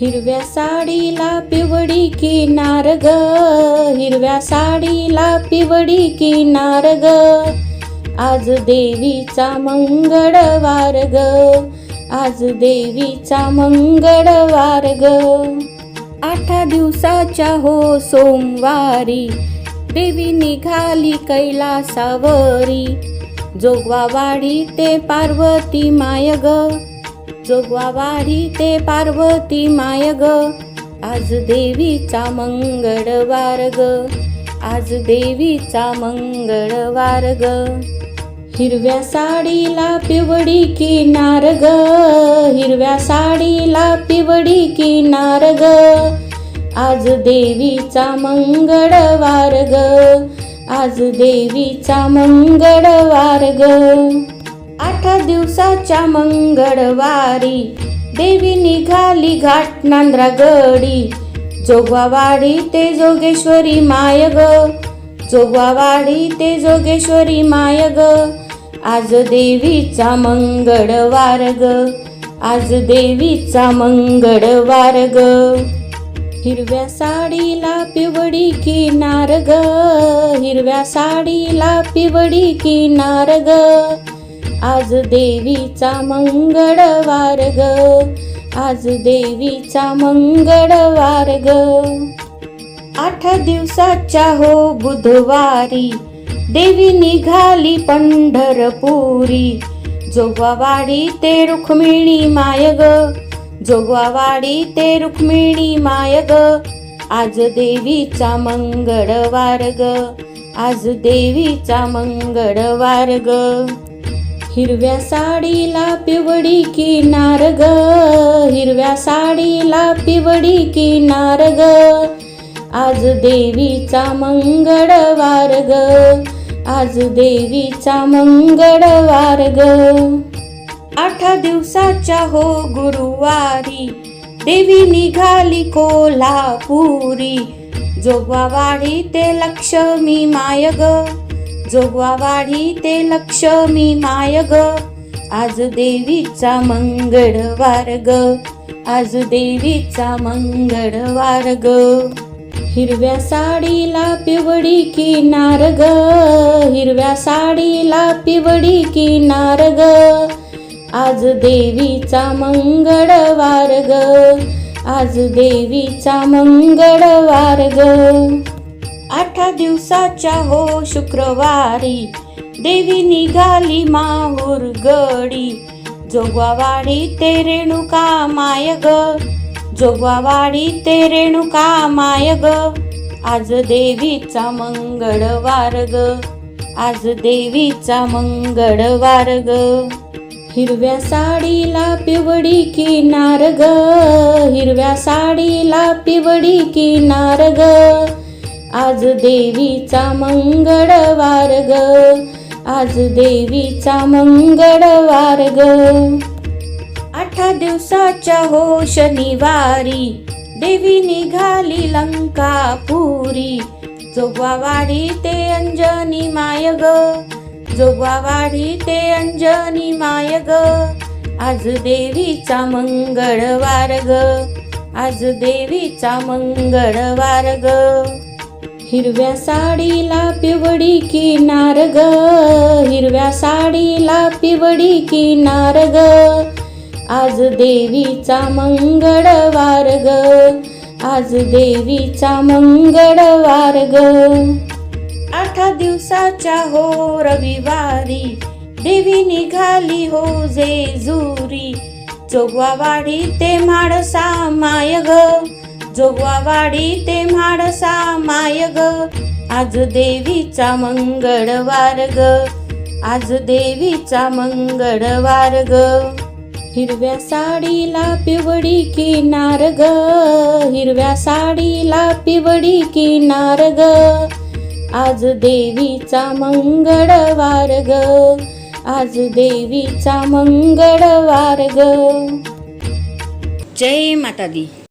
हिरव्या साडीला पिवडी किनार ग. हिरव्या साडीला पिवडी किनार ग. आज देवीचा मंगळवार ग. आज देवीचा मंगळवार ग. आठा दिवसाच्या हो सोमवारी देवी निघाली कैलासावरी. जोगवावाडी ते पार्वती माय ग. जोगवावाडी ते पार्वती माय ग. आज देवीचा मंगळवार ग. आज देवीचा मंगळवार ग. हिरव्या साडीला पिवडी किनार ग. हिरव्या साडीला पिवडी किनार ग. आज देवीचा मंगळवार ग. आज देवीचा मंगळवार ग. आठ दिवसाच्या मंगळवारी देवी निघाली घाट नांद्रा गडी जोगवावाडी ते जोगेश्वरी माय ग जोगवावाडी ते जोगेश्वरी माय ग आज देवीचा मंगळवार ग आज देवीचा मंगळवार ग हिरव्या साडीला पिवडी किनार ग हिरव्या साडीला पिवडी किनार ग आज देवीचा मंगळवार ग. आज देवीचा मंगळवार ग. आठ दिवसाच्या हो बुधवारी देवी निघाली पंढरपुरी. जोगवावाडी ते रुक्मिणी माय ग. जोगवावाडी ते रुक्मिणी माय ग. आज देवीचा मंगळवार ग. आज देवीचा मंगळवार ग. हिरव्या साडीला पिवडी किनार ग. हिरव्या साडीला पिवडी किनार ग. आज देवीचा मंगळवार ग. आज देवीचा मंगळवार ग. आठ दिवसाच्या हो गुरुवारी देवी निघाली कोल्हापुरी. जोगवावाडी ते लक्ष्मी माय ग. जोगवा वाढी ते लक्ष्मी माय ग आज देवीचा मंगळवार ग आज देवीचा मंगळवार ग हिरव्या साडीला पिवडी किनार ग हिरव्या साडीला पिवडी किनार ग आज देवीचा मंगळवार ग आज देवीचा मंगळवार ग आठ दिवसाच्या हो शुक्रवारी. देवी निघाली माहूर गडी. जोगवावाडी ते रेणुका माय ग. जोगवावाडी ते रेणुका माय ग. आज देवीचा मंगळवार ग. आज देवीचा मंगळवार ग. हिरव्या साडीला पिवडी किनार ग. हिरव्या साडीला पिवडी किनार ग. आज देवीचा मंगळवार ग. आज देवीचा मंगळवार ग. आठ दिवसाच्या हो शनिवारी देवी निघाली लंकापुरी. जोगवावाडी ते अंजनी माय ग. जोगवावाडी ते अंजनी माय ग. आज देवीचा मंगळवार ग. आज देवीचा मंगळवार ग. हिरव्या साडीला पिवडी किनार ग. हिरव्या साडीला पिवडी किनार ग. आज देवीचा मंगळवार ग. आज देवीचा मंगळवार ग. आठ दिवसाच्या हो रविवारी देवी निघाली हो जेजुरी. जोगवावाडी ते माडसा माय ग. जोगवावाडी ते म्हाडसा माय ग आज देवीचा मंगळवार ग आज देवीचा मंगळवार ग हिरव्या साडीला पिवडी किनार ग हिरव्या साडीला पिवडी किनार ग आज देवीचा मंगळवार ग आज देवीचा मंगळवार ग जय माता दी